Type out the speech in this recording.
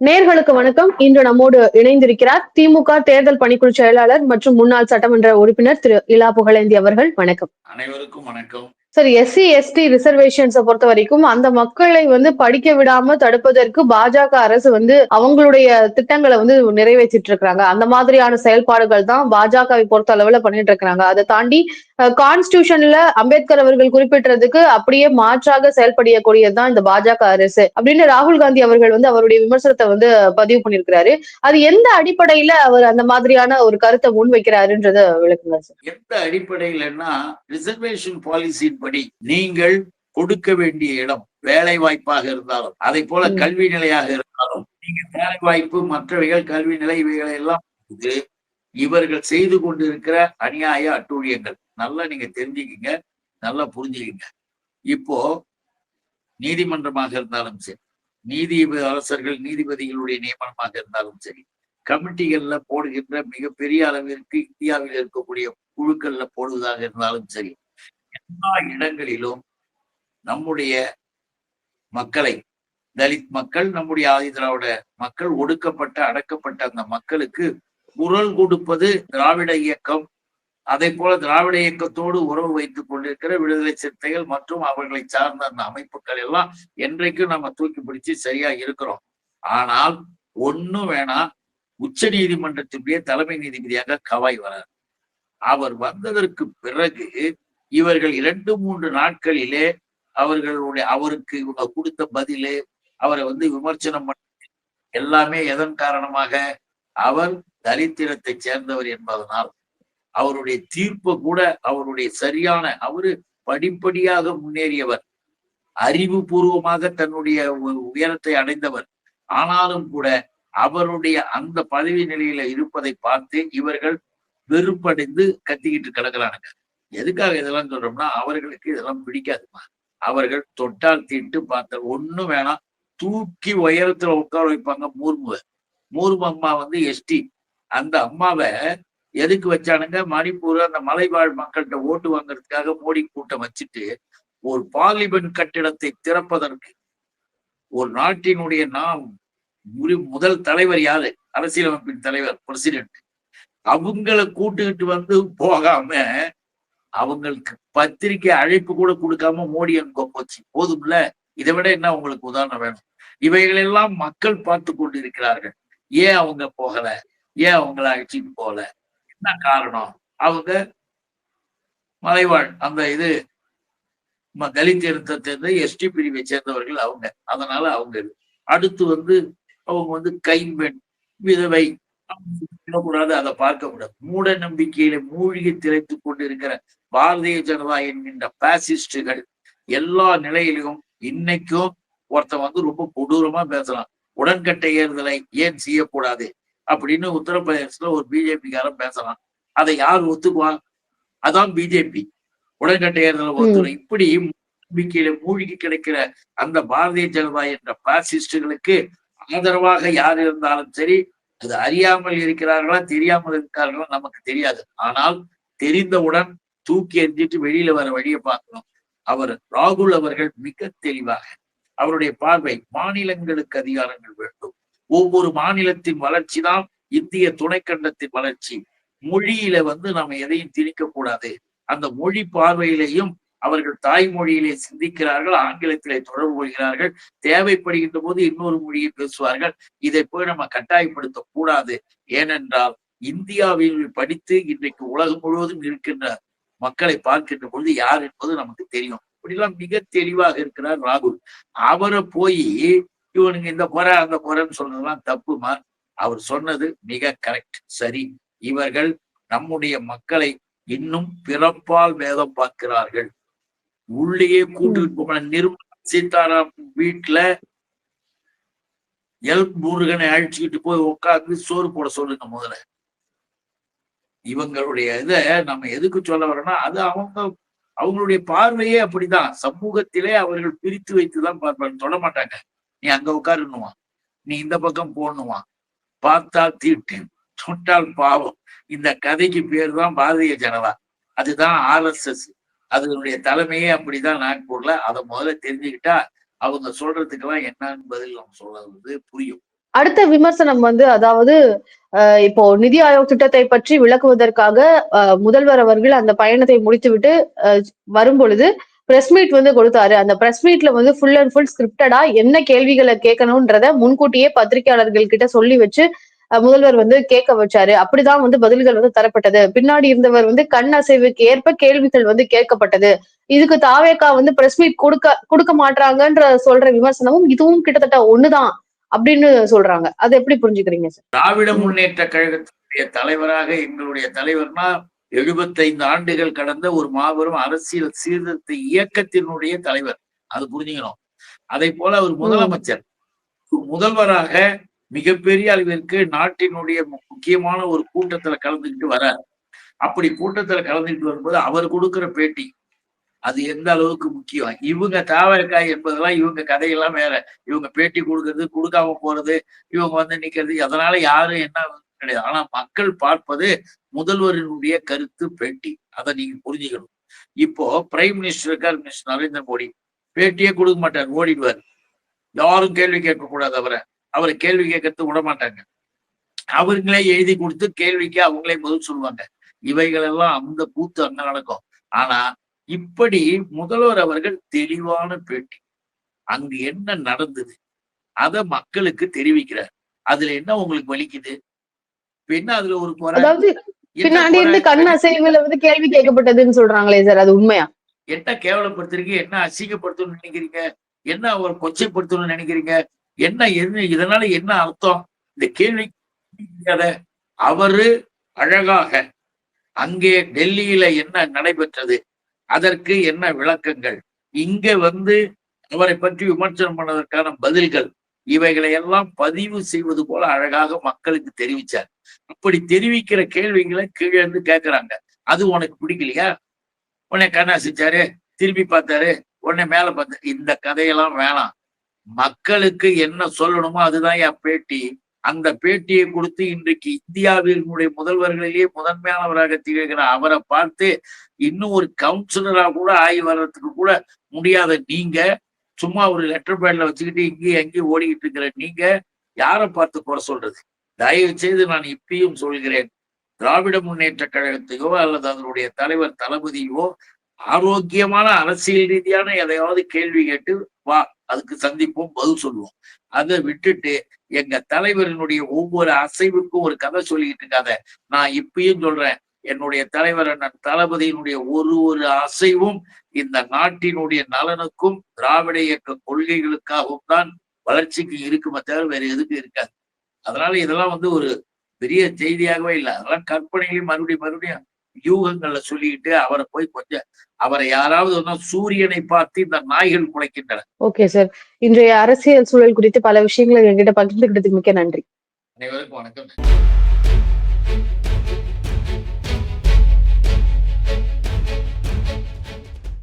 நேர்களுக்கு வணக்கம். இன்று நம்மோடு இணைந்திருக்கிறார் திமுக தேர்தல் பணிக்குழு செயலாளர் மற்றும் முன்னாள் சட்டமன்ற உறுப்பினர் திரு இலா புகழேந்தி அவர்கள். வணக்கம். அனைவருக்கும் வணக்கம். சார் எஸ்சி எஸ்டி ரிசர்வேஷன்ஸை பொறுத்த வரைக்கும் அந்த மக்களை வந்து படிக்க விடாம தடுப்பதற்கு பாஜக அரசு வந்து அவங்களுடைய திட்டங்களை வந்து நிறைவேற்றிட்டு இருக்கிறாங்க அந்த மாதிரியான செயல்பாடுகள் தான் பாஜகவை பொறுத்த அளவுல பண்ணிட்டு இருக்காங்க அதை தாண்டி கான்ஸ்டியூஷன்ல அம்பேத்கர் அவர்கள் குறிப்பிட்டதுக்கு அப்படியே மாற்றாக செயல்படக்கூடியதுதான் இந்த பாஜக அரசு அப்படின்னு ராகுல் காந்தி அவர்கள் வந்து அவருடைய விமர்சனத்தை வந்து பதிவு பண்ணியிருக்கிறாரு. அது எந்த அடிப்படையில அவர் அந்த மாதிரியான ஒரு கருத்தை முன்வைக்கிறாருன்றத விளக்குங்க சார். எந்த அடிப்படையிலன்னா ரிசர்வேஷன் பாலிசி படி நீங்கள் கொடுக்க வேண்டிய இடம் வேலை வாய்ப்பாக இருந்தாலும் அதை போல. கல்வி நிலையாக இருந்தாலும் நீங்க வேலை வாய்ப்பு மற்றவைகள் கல்வி நிலை இவைகளை எல்லாம் இது இவர்கள் செய்து கொண்டிருக்கிற அநியாய அட்டூழியங்கள் நல்லா நீங்க தெரிஞ்சுக்கிங்க நல்லா புரிஞ்சுக்கிங்க இப்போ நீதிமன்றமாக இருந்தாலும் சரி நீதி அரசர்கள் நீதிபதிகளுடைய நியமனமாக இருந்தாலும் சரி கமிட்டிகள்ல போடுகின்ற மிகப்பெரிய அளவிற்கு இந்தியாவில் இருக்கக்கூடிய குழுக்கள்ல போடுவதாக இருந்தாலும் சரி எல்லா இடங்களிலும் நம்முடைய மக்களை தலித் மக்கள் நம்முடைய ஆதி திராவிட மக்கள் ஒடுக்கப்பட்ட அடக்கப்பட்ட அந்த மக்களுக்கு குரல் கொடுப்பது திராவிட இயக்கம். அதே போல திராவிட இயக்கத்தோடு உறவு வைத்துக் கொண்டிருக்கிற விடுதலை சிறுத்தைகள் மற்றும் அவர்களை சார்ந்த அந்த அமைப்புகள் எல்லாம் என்றைக்கும் நம்ம தூக்கி பிடிச்சு சரியா இருக்கிறோம். ஆனால் ஒண்ணும் வேணாம் உச்ச நீதிமன்றத்தினுடைய தலைமை நீதிபதியாக கவாய் வரார். அவர் வந்ததற்கு பிறகு இவர்கள் இரண்டு மூன்று நாட்களிலே அவர்களுடைய அவருக்கு இவங்க கொடுத்த பதிலே அவரை வந்து விமர்சனம் பண்ணி எல்லாமே எதன் காரணமாக? அவர் தரித்திரத்தை சேர்ந்தவர் என்பதனால். அவருடைய தீர்ப்பு கூட அவருடைய சரியான அவரு படிப்படியாக முன்னேறியவர். அறிவுபூர்வமாக தன்னுடைய உயரத்தை அடைந்தவர். ஆனாலும் கூட அவருடைய அந்த பதவி நிலையில இருப்பதை பார்த்து இவர்கள் வெறுப்படைந்து கத்திக்கிட்டு கிடக்குறானுங்க. எதுக்காக இதெல்லாம் சொல்றோம்னா அவர்களுக்கு இதெல்லாம் பிடிக்காதுமா. அவர்கள் தொட்டால் தீட்டு பார்த்த ஒண்ணும் வேணாம். தூக்கி உயரத்துல உட்கார வைப்பாங்க மூர்முவ மூர்மு அம்மா வந்து எஸ்டி அந்த அம்மாவை எதுக்கு வச்சானுங்க? மணிப்பூர் அந்த மலைவாழ் மக்கள்கிட்ட ஓட்டு வாங்குறதுக்காக மோடி கூட்டம் வச்சுட்டு ஒரு பார்லிமெண்ட் கட்டிடத்தை திறப்பதற்கு ஒரு நாட்டினுடைய நாம் முதல் தலைவர் யாரு? அரசியலமைப்பின் தலைவர் பிரசிடென்ட் அவங்கள கூட்டுக்கிட்டு வந்து போகாம அவங்களுக்கு பத்திரிக்கை அழைப்பு கூட கொடுக்காம மோடி அங்க போச்சு. போதும்ல? இதை விட என்ன உங்களுக்கு உதாரணம் வேணும்? இவைகளெல்லாம் மக்கள் பார்த்து கொண்டு இருக்கிறார்கள் ஏன் அவங்க போகல? ஏன் அவங்கள அழைச்சிட்டு போகல? என்ன காரணம்? அவங்க மலைவாழ் அந்த இது தலித் இனத்தை எஸ்டி பிரிவை சேர்ந்தவர்கள் அவங்க. அதனால அவங்க அடுத்து வந்து அவங்க வந்து கைம்பெண் விதவை கூடாது அதை பார்க்க கூடாது. மூட நம்பிக்கையில மூழ்கி திளைத்துக் கொண்டிருக்கிற பாரதிய ஜனதா என்கின்ற பாசிஸ்டுகள் எல்லா நிலையிலும் இன்னைக்கும் ஒருத்தன் வந்து ரொம்ப கொடூரமா பேசலாம் உடன்கட்டை ஏறுதலை ஏன் செய்யக்கூடாது? அப்படின்னு உத்தரப்பிரதேசத்துல ஒரு பிஜேபிக்காரன் பேசலாம் அதை யார் ஒத்துக்குவான் அதான் பிஜேபி. உடன்கட்டை ஏறுதலை ஒத்துரும் இப்படி நம்பிக்கையில மூழ்கி கிடக்கிற அந்த பாரதிய ஜனதா என்ற பாசிஸ்டுகளுக்கு ஆதரவாக யார் இருந்தாலும் சரி அது அறியாமல் இருக்கிறார்களா தெரியாமல் இருக்கிறார்களா நமக்கு தெரியாது. ஆனால் தெரிந்தவுடன் தூக்கி எறிஞ்சிட்டு வெளியில வர வழியை பார்க்கணும். அவர் ராகுல் அவர்கள் மிக தெளிவாக அவருடைய பார்வை மாநிலங்களுக்கு அதிகாரங்கள் வேண்டும். ஒவ்வொரு மாநிலத்தின் வளர்ச்சி தான் இந்திய துணைக்கண்டத்தின் வளர்ச்சி. மொழியில வந்து நாம எதையும் திணிக்க கூடாது. அந்த மொழி பார்வையிலையும் அவர்கள் தாய்மொழியிலே சிந்திக்கிறார்கள் ஆங்கிலத்திலே தொடர்பு கொள்கிறார்கள் தேவைப்படுகின்ற போது இன்னொரு மொழியை பேசுவார்கள். இதை போய் நம்ம கட்டாயப்படுத்த கூடாது. ஏனென்றால் இந்தியாவில் படித்து இன்றைக்கு உலகம் முழுவதும் இருக்கின்ற மக்களை பார்க்கின்ற பொழுது யார் என்பது நமக்கு தெரியும். இப்படிலாம் மிக தெளிவாக இருக்கிறார் ராகுல். அவரை போய் இவனுங்க இந்த குறை அந்த குறைன்னு சொல்றதெல்லாம் தப்புமா? அவர் சொன்னது மிக கரெக்ட் சரி இவர்கள் நம்முடைய மக்களை இன்னும் பிறப்பால் வேதம் பார்க்கிறார்கள். உள்ளேயே கூட்டுக்கிட்டு போன நிர்மலா சீதாராம் வீட்டுல எல் முருகனை அழிச்சுக்கிட்டு போய் உட்காந்து சோறு போட சொல்லுங்க முதல்ல. இவங்களுடைய இதை நம்ம எதுக்கு சொல்ல வரோம்னா அது அவங்க அவங்களுடைய பார்வையே அப்படிதான். சமூகத்திலே அவர்கள் பிரித்து வைத்துதான் பார்ப்பாங்க சொல்ல மாட்டாங்க. நீ அங்க உட்காருன்னுவான் நீ இந்த பக்கம் போடணுவான் பார்த்தால் தீட்டு. சுட்டால் பாவம். இந்த கதைக்கு பேர் தான் பாரதிய ஜனதா. அதுதான் ஆர்எஸ்எஸ் அதனுடைய தலைமையே அப்படிதான் நாக்பூர்ல அதை முதல்ல தெரிஞ்சுக்கிட்டா அவங்க சொல்றதுக்கெல்லாம் என்னன்னு பதில் நம்ம சொல்றது புரியும். அடுத்த விமர்சனம் வந்து அதாவது இப்போ நிதி ஆயோக் திட்டத்தை பற்றி விளக்குவதற்காக முதல்வர் அவர்கள் அந்த பயணத்தை முடித்துவிட்டு அஹ், வரும் பொழுது பிரஸ் மீட் வந்து கொடுத்தாரு. அந்த பிரஸ் மீட்ல வந்து ஃபுல் அண்ட் ஃபுல் ஸ்கிரிப்டடா என்ன கேள்விகளை கேட்கணும்ன்றத முன்கூட்டியே பத்திரிகையாளர்கள் கிட்ட சொல்லி வச்சு முதல்வர் வந்து கேட்க வச்சாரு. அப்படிதான் வந்து பதில்கள் வந்து தரப்பட்டது. பின்னாடி இருந்தவர் வந்து கண் அசைவுக்கு ஏற்ப கேள்விகள் வந்து கேட்கப்பட்டது. இதுக்கு தாவேக்கா வந்து பிரஸ் மீட் கொடுக்க கொடுக்க மாட்டாங்கன்ற சொல்ற விமர்சனமும் இதுவும் கிட்டத்தட்ட ஒண்ணுதான். அப்படின்னு சொல்றாங்க. அதை எப்படி புரிஞ்சுக்கிறீங்க சார்? திராவிட முன்னேற்ற கழகத்தினுடைய தலைவராக எங்களுடைய தலைவர்னா எழுபத்தைந்து ஆண்டுகள் கடந்த ஒரு மாபெரும் அரசியல் சீர்திருத்த இயக்கத்தினுடைய தலைவர். அது புரிஞ்சுக்கணும். அதை போல அவர் முதலமைச்சர். முதல்வராக மிகப்பெரிய அளவிற்கு நாட்டினுடைய மு- முக்கியமான ஒரு கூட்டத்துல கலந்துக்கிட்டு வரார் அப்படி கூட்டத்துல கலந்துக்கிட்டு வரும்போது அவர் கொடுக்கிற பேட்டி அது எந்த அளவுக்கு முக்கியம்? இவங்க தாவரக்காய் என்பதெல்லாம் இவங்க கதையெல்லாம் வேற. இவங்க பேட்டி கொடுக்கறது கொடுக்காம போறது இவங்க வந்து நிக்கிறது அதனால யாரும் என்ன கிடையாது. ஆனா மக்கள் பார்ப்பது முதல்வரினுடைய கருத்து பேட்டி. அதை நீங்க புரிஞ்சுக்கணும். இப்போ பிரைம் மினிஸ்டர் இருக்கார் மிஸ்டர் நரேந்திர மோடி. பேட்டியே கொடுக்க மாட்டார் ஓடிடுவார். யாரும் கேள்வி கேட்கக்கூடாது அவரை. அவரை கேள்வி கேட்கறது விட மாட்டாங்க. அவங்களே எழுதி கொடுத்து கேள்விக்கு அவங்களே பதில் சொல்லுவாங்க. இவைகள் எல்லாம் அந்த கூத்து அங்க நடக்கும். ஆனா இப்படி முதல்வர் அவர்கள் தெளிவான பேட்டி. அங்கு என்ன நடந்தது? அத மக்களுக்கு தெரிவிக்கிறார். அதுல என்ன உங்களுக்கு வலிக்குது? என்ன அதுல ஒரு என்ன பின்னாடி இருந்து? கண் அசைவுல வந்து கேள்வி கேட்கப்பட்டதுன்னு சொல்றாங்களே சார் அது உண்மையா? என்ன கேவலப்படுத்துறீங்க? என்ன அசிங்கப்படுத்தணும்னு நினைக்கிறீங்க? என்ன அவர் கொச்சைப்படுத்தணும்னு நினைக்கிறீங்க? என்ன என்ன இதனால என்ன அர்த்தம்? இந்த கேள்வி அவரு அழகாக அங்கே டெல்லியில என்ன நடைபெற்றது? அதற்கு என்ன விளக்கங்கள்? இங்க வந்து அவரை பற்றி விமர்சனம் பண்ணதற்கான பதில்கள். இவைகளை எல்லாம் பதிவு செய்வது போல அழகாக மக்களுக்கு தெரிவிச்சார். அப்படி தெரிவிக்கிற கேள்விகளை கீழே இருந்து கேட்கிறாங்க அது உனக்கு பிடிக்கலையா? உன்னை கண்ணாசிச்சாரு திரும்பி பார்த்தாரு உடனே மேல பார்த்தாரு இந்த கதையெல்லாம் வேணாம். மக்களுக்கு என்ன சொல்லணுமோ அதுதான் என் பேட்டி. அந்த பேட்டியை கொடுத்து இன்றைக்கு இந்தியாவினுடைய முதல்வர்களிலேயே முதன்மையானவராக திகழ்கிற அவரை பார்த்து இன்னும் ஒரு கவுன்சிலரா கூட ஆகி வர்றதுக்கு கூட முடியாத நீங்க சும்மா ஒரு லெட்டர் பேட்ல வச்சுக்கிட்டு இங்கேயும் எங்கேயும் ஓடிக்கிட்டு இருக்கிற நீங்க யாரை பார்த்து குறை சொல்றது? தயவு செய்து நான் இப்பயும் சொல்கிறேன் திராவிட முன்னேற்ற கழகத்தையோ அல்லது அதனுடைய தலைவர் தளபதியோ ஆரோக்கியமான அரசியல் ரீதியான எதையாவது கேள்வி கேட்டு வா அதுக்கு சந்திப்போம் பதில் சொல்லுவோம் அதை விட்டுட்டு எங்க தலைவரினுடைய ஒவ்வொரு அசைவுக்கும் ஒரு கதை சொல்லிக்கிட்டு இருக்காத. நான் இப்பயும் சொல்றேன் என்னுடைய தலைவர் அண்ணன் தளபதியினுடைய ஒரு ஒரு அசைவும் இந்த நாட்டினுடைய நலனுக்கும் திராவிட இயக்க கொள்கைகளுக்காகவும் தான் வளர்ச்சிக்கு இருக்குமே தவிர வேற எதுக்கும் இருக்காது. அதனால இதெல்லாம் வந்து ஒரு பெரிய செய்தியாகவே இல்லை. அதெல்லாம் கற்பனைகளையும் மறுபடியும் மறுபடியும் யூகங்கள்ல சொல்லிக்கிட்டு அவரை போய் கொஞ்சம் அவரை யாராவது சூரியனை பார்த்து இந்த நாய்கள் குலைக்கின்றன. ஓகே சார் இன்றைய அரசியல் சூழல் குறித்து பல விஷயங்களை என்கிட்ட பகிர்ந்துக்கிட்டதுக்கு மிக்க நன்றி. அனைவருக்கும் வணக்கம்.